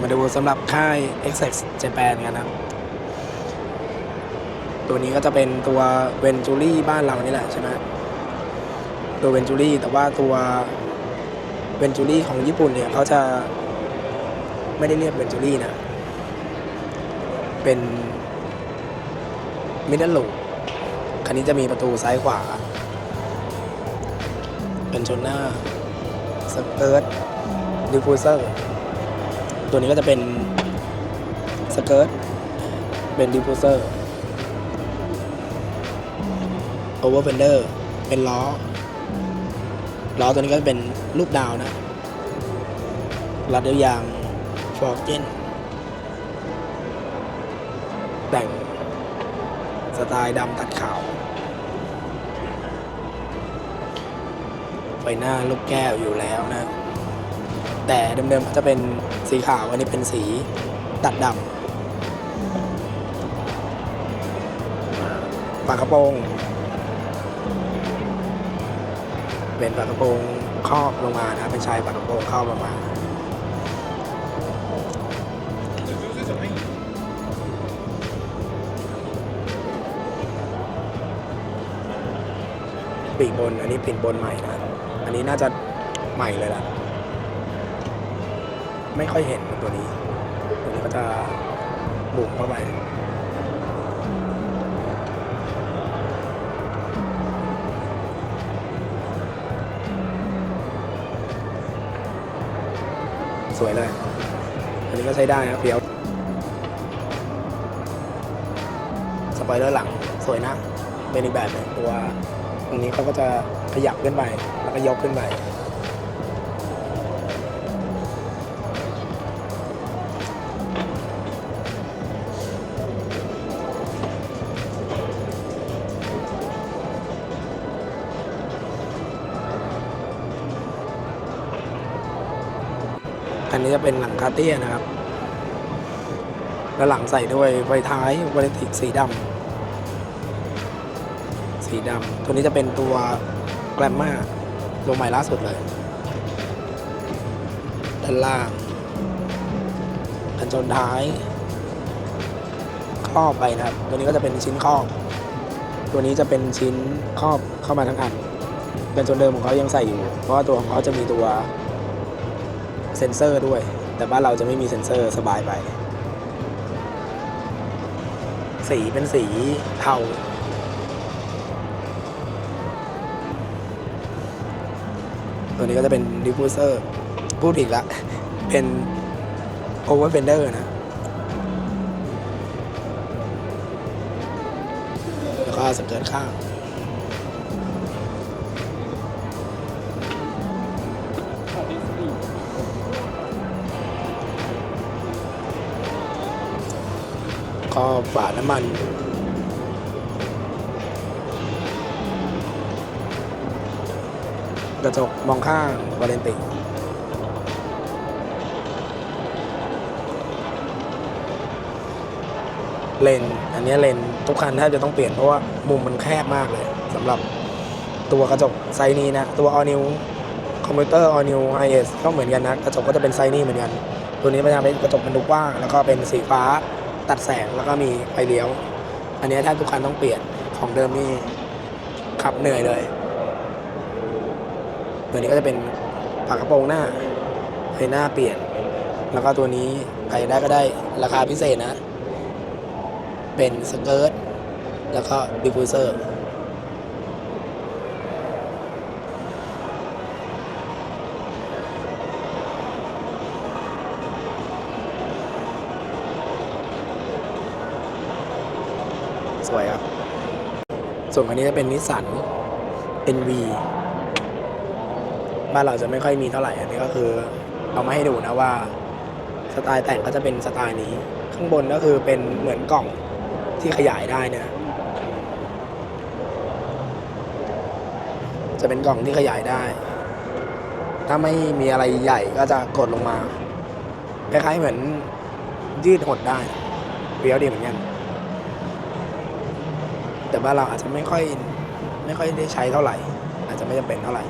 มาดูสำหรับค่าย x x Japan กันนะครับ ตัวนี้ก็จะเป็นตัวเวนจูรี่บ้านเรานี่แหละใช่ไหมตัวเวนจูรี่แต่ว่าตัวเวนจูรี่ของญี่ปุ่นเนี่ยเขาจะไม่ได้เรียกเวนจูรี่นะ เป็นมิดเดิลูคันนี้จะมีประตูซ้ายขวา เป็นชนหน้าสเกิร์ตดิฟฟูเซอร์ ตัวนี้ก็จะเป็นสเกิร์ตเป็นดิฟฟูเซอร์โอเวอร์เฟนเดอร์เป็นล้อ ล้อตัวนี้ก็เป็นรูปดาวนะรัดด้วยยางฟอร์เจนแต่งสไตล์ดำตัดขาว ไฟหน้าลูกแก้วอยู่แล้วนะ แต่เดิมๆจะเป็นสีขาว อันนี้เป็นสีตัดดำฝากระโปรง เป็นฝากระโปรงครอบลงมานะเป็นชายฝากระโปรงครอบลงมาปีกบน อันนี้ปีกบนใหม่นะ อันนี้น่าจะใหม่เลยล่ะ ไม่ค่อยเห็นตัวนี้ ตัวนี้ก็จะบุกเข้าไปสวยเลย อันนี้ก็ใช้ได้ครับเฟี้ยว สปอยเลอร์หลังสวยนะ เป็นอีกแบบหนึงตัว ตรงนี้เขาก็จะขยับขึ้นไป แล้วก็ยกขึ้นไป อันนี้จะเป็นหลังคาเตี้ยนะครับ แล้วหลังใส่ด้วยไฟท้ายวาเลนติกสีดำสีดำตัวนี้จะเป็นตัวแกรมมาตัวใหม่ล่าสุดเลยด้านล่างกันชนท้ายครอบไปนะครับ ตัวนี้ก็จะเป็นชิ้นครอบ ตัวนี้จะเป็นชิ้นครอบเข้ามาทั้งอันกันชนเดิมของเขายังใส่อยู่ เพราะว่าตัวของเขาจะมีตัว เซ็นเซอร์ด้วย แต่บ้านเราจะไม่มีเซ็นเซอร์สบายไป สีเป็นสีเทาตัวนี้ก็จะเป็นดิฟฟูเซอร์พูดอีกละ เป็นโอเวอร์เฟนเดอร์นะ แล้วก็สเกิร์ตข้าง ก็ฝาน้ำมันกระจกมองข้างวาเลนติเลนอันนี้เลนทุกคันแทบจะต้องเปลี่ยนเพราะว่ามุมมันแคบมากเลยสำหรับตัวกระจกไซนี้นะ ตัว all new คอมพิวเตอร์ all new IS ก็เหมือนกันนะ กระจกก็จะเป็นไซนี้เหมือนกัน ตัวนี้มันจะเป็นกระจกมันดูกว้าง แล้วก็เป็นสีฟ้า ตัดแสงแล้วก็มีไฟเลี้ยว อันนี้ยแทบทุกคันต้องเปลี่ยนของเดิมนี่ขับเหนื่อยเลยตัวนี้ก็จะเป็นฝากระโปรงหน้าไฟหน้าเปลี่ยน แล้วก็ตัวนี้ใครได้ก็ได้ราคาพิเศษนะ เป็นสเกิร์ตแล้วก็ดิฟูเซอร์ สวยครับ ส่วนคันนี้จะเป็นนิสสัน NV บ้านเราจะไม่ค่อยมีเท่าไหร่ อันนี้ก็คือเอามาให้ดูนะว่าสไตล์แต่งก็จะเป็นสไตล์นี้ ข้างบนก็คือเป็นเหมือนกล่องที่ขยายได้นี่ยจะเป็นกล่องที่ขยายได้ ถ้าไม่มีอะไรใหญ่ก็จะกดลงมา คล้ายๆเหมือนยืดหดได้เปรี้ยวดีเหมือนกัน แต่บ้านเราอาจจะไม่ค่อยไม่ค่อยได้ใช้เท่าไหร่ อาจจะไม่จำเป็นเท่าไหร่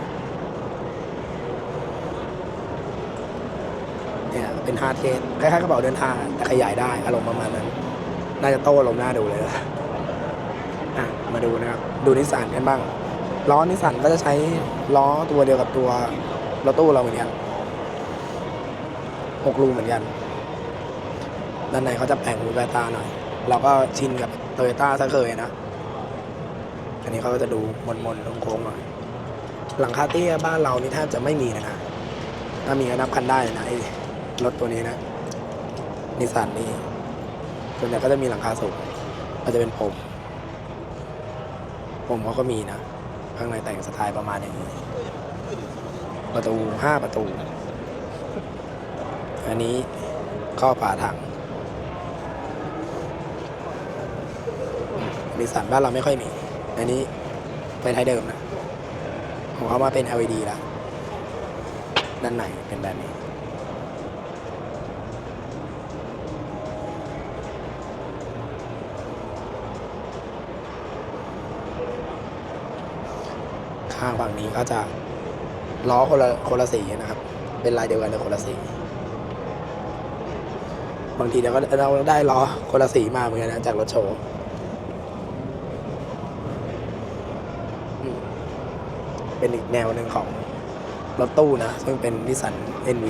เนี่ยเป็นฮาร์ดเคสคล้ายๆกระเป๋าเดินทางแต่ขยายได้อารมณ์ประมาณนั้น น่าจะโต้ลมณ์น่าดูเลยนะอะมาดูนะครับ ดูนิสสันกันบ้าง ล้อนิสสันก็จะใช้ล้อตัวเดียวกับตัวรถตู้เราเหมือนกันหกรูเหมือนกัน ด้านในเขาจะแปลงหูแวตาหน่อย เราก็ชินกับโตโยต้าซะเคยนะ อันนี้เขาก็จะดูมนมนๆโค้งๆหน่อย หลังคาเตี้ยบ้านเรานี่แทบจะไม่มีนะถ้ามีก็นับกันได้นะไอ้รถตัวนี้นะนิสสันนี่ส่วนใหญ่ก็จะมีหลังคาสูงก็จะเป็นผม ผมเขาก็มีนะ ข้างในแต่งสไตล์ประมาณอย่างนี้ประตูห้าประตู อันนี้ข้อฝาถังนิสสันบ้านเราไม่ค่อยมี อันนี้เป็นไทยเดิมนะของเขามาเป็น LED แล้วด้านในเป็นแบบนี้ ข้างฝั่งนี้ก็จะล้อคนละคนละสีนะครับ เป็นลายเดียวกันแต่คนละสีบางทีเดี๋ยวก็เราได้ล้อคนละสีมาเหมือนกันนะจากรถโชว์อืม เป็นอีกแนวหนึ่งของรถตู้นะ ซึ่งเป็นนิสสัน NV